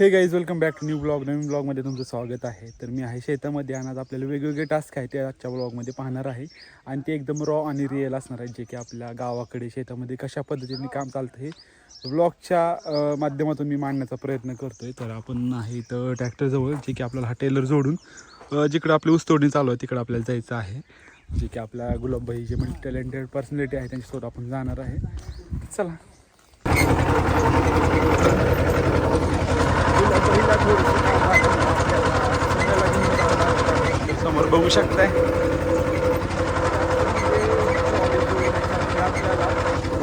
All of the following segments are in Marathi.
Hey guys welcome back to new blog नवीन ब्लॉगमध्ये तुमचं स्वागत आहे. तर मी आहे शेतामध्ये आणि आज आपल्याला वेगवेगळे टास्क आहे ते आजच्या ब्लॉगमध्ये पाहणार आहे. आणि ते एकदम रॉ आणि रिअल असणार आहे जे की आपल्या गावाकडे शेतामध्ये कशा पद्धतीने काम चालतं हे ब्लॉगच्या माध्यमातून मी मांडण्याचा प्रयत्न करतो आहे तर आपण आहे तर ट्रॅक्टरजवळ जे की आपल्याला हा टेलर जोडून जिकडं आपली ऊसतोडणी चालू आहे तिकडं आपल्याला जायचं आहे. जे की आपल्या गुलाबबाई जे म्हणजे टॅलेंटेड पर्सनॅलिटी आहे त्यांच्यासोबत आपण जाणार आहे. चला पहिला थोडंसं काम आहे. आपल्याला सोन्याला घेऊन जावं लागतं आहे. समोर बघू शकताय.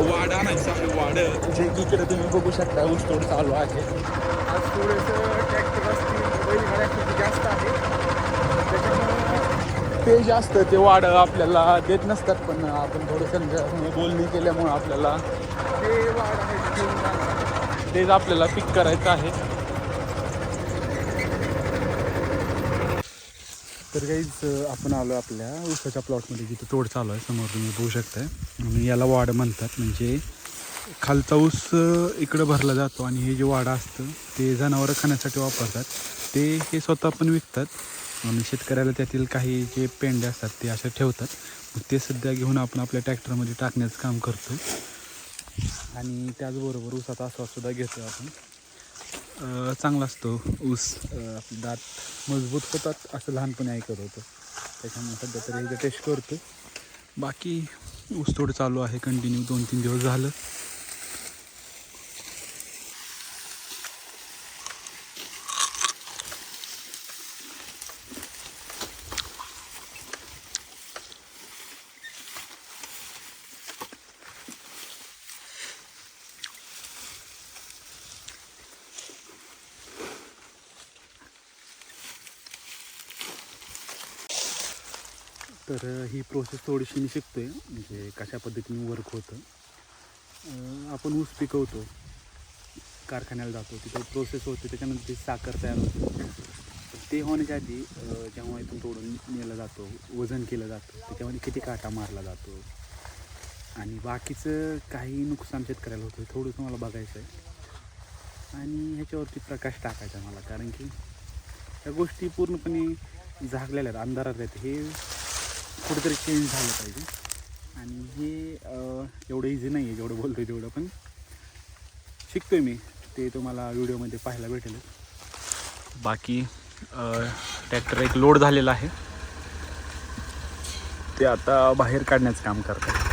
वाड आहे वाड. जे इकडे तुम्ही बघू शकता ऊसतोड चालू आहे. आज थोडंसं ट्रॅक्टर असतील बैलगाड्या खूप जास्त आहे त्याच्यामुळे ते जास्त ते वाड आपल्याला देत नसतात पण आपण थोडं समजा बोलणी केल्यामुळं आपल्याला ते वाड आहे ते घेऊन जाणार. तेच आपल्याला पिक करायचं आहे. तर काहीच आपण आलो आपल्या ऊसाच्या प्लॉटमध्ये जिथे तोड चालू आहे समोर तुम्ही बघू शकताय. आणि याला वाड म्हणतात म्हणजे खालचा ऊस इकडं भरला जातो आणि हे जे वाडा असतं ते जनावरं खाण्यासाठी वापरतात. ते हे स्वतः पण विकतात. आणि शेतकऱ्याला त्यातील काही जे पेंडे असतात ते असे ठेवतात. मग ते सध्या घेऊन आपण आपल्या ट्रॅक्टरमध्ये टाकण्याचं काम करतो. आणि त्याचबरोबर ऊसाचा आस्वादसुद्धा घेतो आपण. चांगला असतो. ऊस आपले दात मजबूत होतात असं लहानपणी ऐकत होतं. त्याच्यामुळे सध्या तरी टेस्ट करतो बाकी ऊस थोडं चालू आहे. कंटिन्यू दोन तीन दिवस झालं. तर ही प्रोसेस थोडीशी मी शिकतो आहे म्हणजे कशा पद्धतीने वर्क होतं. आपण ऊस पिकवतो. कारखान्याला जातो. तिथे प्रोसेस होते. त्याच्यानंतर ती साखर तयार होते. ते होण्याच्या आधी जेव्हा इथून तोडून नेलं जातो वजन केलं जातं त्याच्यामध्ये किती काटा मारला जातो आणि बाकीचं काही नुकसान शेतकऱ्याला होतं. थोडंसं मला बघायचं आहे आणि ह्याच्यावरती प्रकाश टाकायचा मला. कारण की त्या गोष्टी पूर्णपणे झाकलेल्या आहेत. अंधारात आहेत. हे कुठेतरी चेंज झालं पाहिजे. आणि हे एवढं इझी नाही आहे जेवढं बोलतो आहे तेवढं पण शिकतोय मी. ते तुम्हाला व्हिडिओमध्ये पाहायला भेटेल. बाकी ट्रॅक्टर एक लोड झालेला आहे. ते आता बाहेर काढण्याचं काम करतात.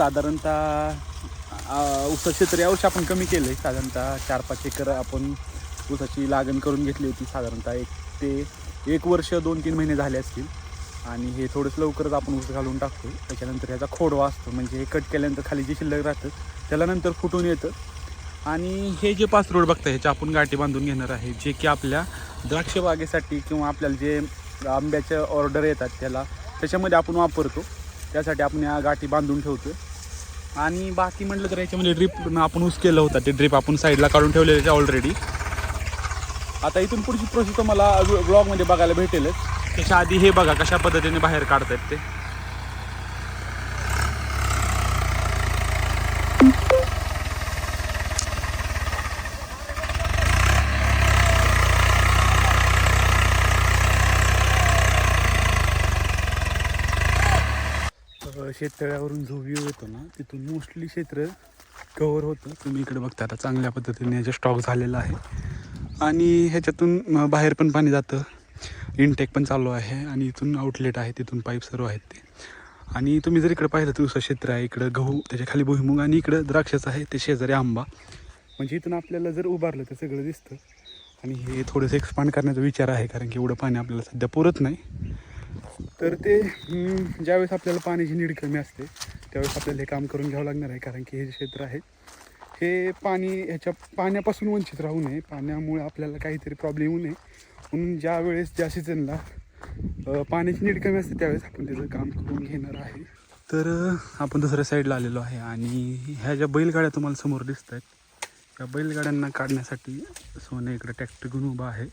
साधारणतः ऊसाचे ऊसाचं क्षेत्र यावर्षी आपण कमी केलं. आहे साधारणतः चार पाच एकर आपण ऊसाची लागण करून घेतली होती. साधारणतः एक ते एक वर्ष दोन तीन महिने झाले असतील. आणि हे थोडंसं लवकरच आपण ऊस घालून टाकतो. त्याच्यानंतर ह्याचा खोडवा असतो. म्हणजे हे कट केल्यानंतर खाली जे शिल्लक राहतं त्याला नंतर फुटून येतं. आणि हे जे पाच रोड बघता ह्याच्या आपण गाठी बांधून घेणार आहे. जे की आपल्या द्राक्ष बागेसाठी किंवा आपल्याला जे आंब्याच्या ऑर्डर येतात त्याला त्याच्यामध्ये आपण वापरतो. त्यासाठी आपण या गाठी बांधून ठेवतो आणि बाकी म्हटलं तर याच्यामध्ये ड्रीप आपण यूज केलं होतं. ते ड्रीप आपण साईडला काढून ठेवलेले आहे ऑलरेडी आता इथून पुढची प्रोसेस तुम्हाला ब्लॉगमध्ये बघायला भेटेलच. त्याच्या आधी हे बघा कशा पद्धतीने बाहेर काढतात ते. शेततळ्यावरून जो व्ह्यू येतो ना तिथून मोस्टली क्षेत्र कवर होतं. तुम्ही इकडे बघता आता चांगल्या पद्धतीने ह्याचा स्टॉक झालेला आहे. आणि ह्याच्यातून बाहेर पण पाणी जातं. इनटेक पण चालू आहे आणि इथून आउटलेट आहे तिथून पाईप सर्व आहेत ते. आणि तुम्ही जर इकडे पाहिलं तर ऊसा क्षेत्र आहे इकडं गहू त्याच्याखाली भुईमुग आणि इकडं द्राक्षाचं आहे ते शेजारी आंबा. म्हणजे इथून आपल्याला जर उभारलं तर सगळं दिसतं. आणि हे थोडंसं एक्सपांड करण्याचा विचार आहे कारण की एवढं पाणी आपल्याला सध्या पुरत नाही. तर ते ज्यावेळेस आपल्याला पाण्याची नीड कमी असते त्यावेळेस आपल्याला हे काम करून घ्यावं लागणार आहे कारण की हे जे क्षेत्र आहे हे पाणी ह्याच्या पाण्यापासून वंचित राहू नये. पाण्यामुळे आपल्याला काहीतरी प्रॉब्लेम येऊ नये. म्हणून ज्या वेळेस ज्या सीझनला पाण्याची नीड कमी असते त्यावेळेस आपण त्याचं काम करून घेणार आहे. तर आपण दुसऱ्या साईडला आलेलो आहे आणि ह्या ज्या बैलगाड्या तुम्हाला समोर दिसत आहेत त्या बैलगाड्यांना काढण्यासाठी सोने इकडे ट्रॅक्टर घेऊन उभा आहे.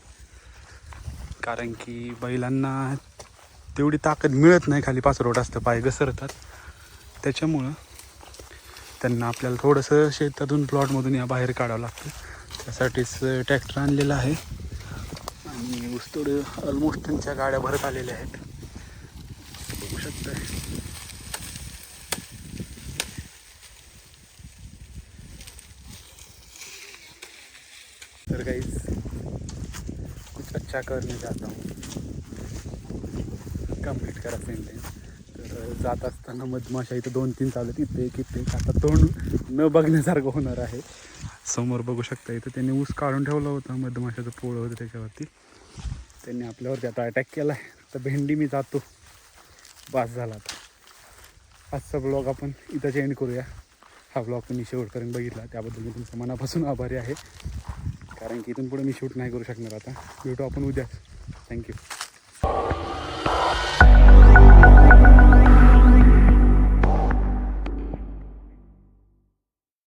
कारण की बैलांना तेवढी ताकद मिळत नाही खाली पाचरोट असतं पाय घसरतात. त्याच्यामुळं त्यांना आपल्याला थोडंसं शेतातून प्लॉटमधून या बाहेर काढावं लागतं. त्यासाठीच ट्रॅक्टर आणलेला आहे. आणि ऊसतोड ऑलमोस्ट त्यांच्या गाड्या भरत आलेल्या आहेत. बघू शकता तर काहीच कुछ अच्छा करने जाता हूँ कंप्लीट करा सेंटेन्स तर जात असताना मधमाशा इथं दोन तीन चालत इथे एक इथे एक. आता तोंड न बघण्यासारखं होणार आहे. समोर बघू शकता इथं त्यांनी ऊस काढून ठेवला होता. मधमाशाचं पोळं होतं त्याच्यावरती. त्यांनी आपल्यावरती आता अटॅक केला आहे तर भेंडी मी जातो. बास झाला आता. आजचा ब्लॉग आपण इथंच एंड करूया. हा ब्लॉग तुम्ही शेवटपर्यंत बघितला. त्याबद्दल मी तुमचं मनापासून आभारी आहे. कारण की इथून पुढे मी शूट नाही करू शकणार आता. भेटू आपण उद्या. थँक्यू